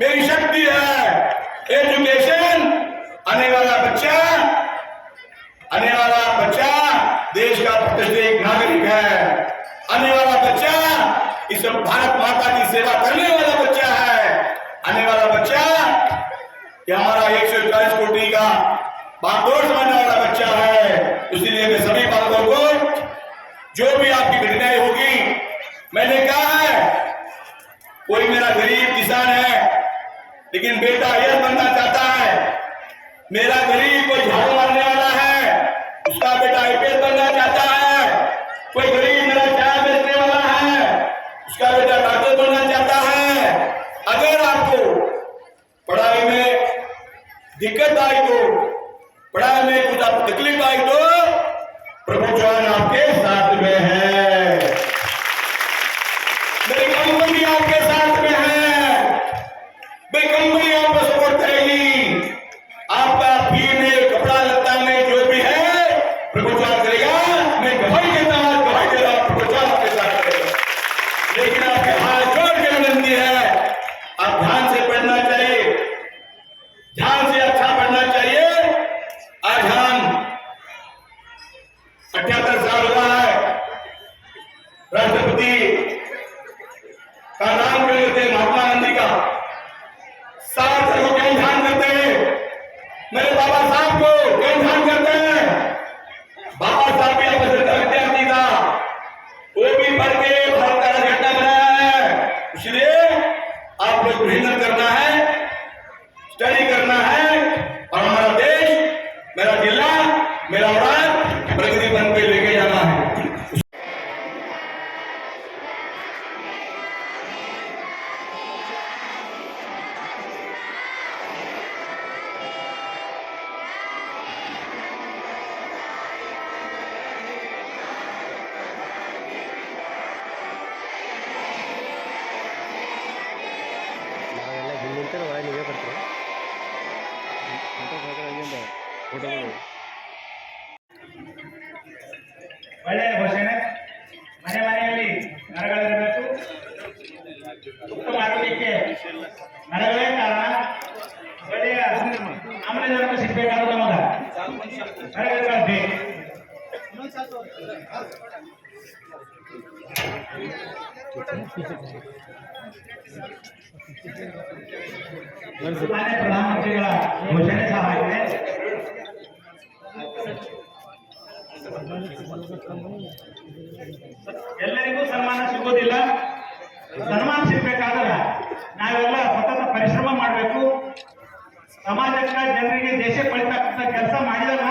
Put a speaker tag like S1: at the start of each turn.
S1: मेरी शक्ति है। एजुकेशन आने वाला बच्चा, आने वाला बच्चा देश का प्रतिष्ठित नागरिक है। आने वाला बच्चा इस भारत माता की सेवा करने वाला बच्चा है। आने वाला बच्चा ये हमारा एक सौ चालीस कोटि का बागडोर समझने वाला बच्चा है। इसलिए मैं सभी बातों को, जो भी आपकी घटनाएँ होगी, मैंने कहा है, कोई मेरा गरीब किसान है लेकिन बेटा, यह बनना चाहता है। मेरा गरीब कोई झाड़ू मारने वाला है, उसका बेटा आईपीएस बनना चाहता है। कोई गरीब मेरा चाय बेचने वाला है, उसका बेटा डॉक्टर बनना चाहता है। अगर आपको पढ़ाई में दिक्कत आई तो पढ़ाई में कुछ आपको तकलीफ़ आई तो प्रभु जवान आपके साथ में है। राष्ट्रपति का नाम क्यों लेते महात्मा गांधी का सात को क्यों ध्यान करते हैं मेरे बाबा साहब को क्यों करते हैं। बाबा साहब भी आपस विद्यार्थी था वो भी पढ़ के भारत का झंडा बनाया है। इसलिए आपको मेहनत करना है स्टडी करना है। और हमारा देश, मेरा जिला, मेरा
S2: ಅಂತೇಳಿ ಒಳಗೆ ನೀವೇ ಬರ್ತೀವಿ
S3: ಒಳ್ಳೆಯ ಘೋಷಣೆ ಮನೆ ಮನೆಯಲ್ಲಿ ನರಗಳಿರಬೇಕು ಉತ್ತಮ ಆರೋಗ್ಯಕ್ಕೆ ಮರಗಳೇ ಕಾರಣ. ಒಳ್ಳೆಯ ಆಮ್ಲಜನಕ ಸಿಗಬೇಕಾದ ನಮಗ ಮರಗಳ ಬೇಕು. ಮಾನ್ಯ ಎಲ್ಲರಿಗೂ ಸನ್ಮಾನ ಸಿಗೋದಿಲ್ಲ. ಸನ್ಮಾನ ಸಿಗ್ಬೇಕಾದ್ರೆ ನಾವೆಲ್ಲ ಸತತ ಪರಿಶ್ರಮ ಮಾಡಬೇಕು. ಸಮಾಜಕ್ಕೆ ಜನರಿಗೆ ದೇಶ ಪಳಿತಕ್ಕಂಥ ಕೆಲಸ ಮಾಡಿದಾಗ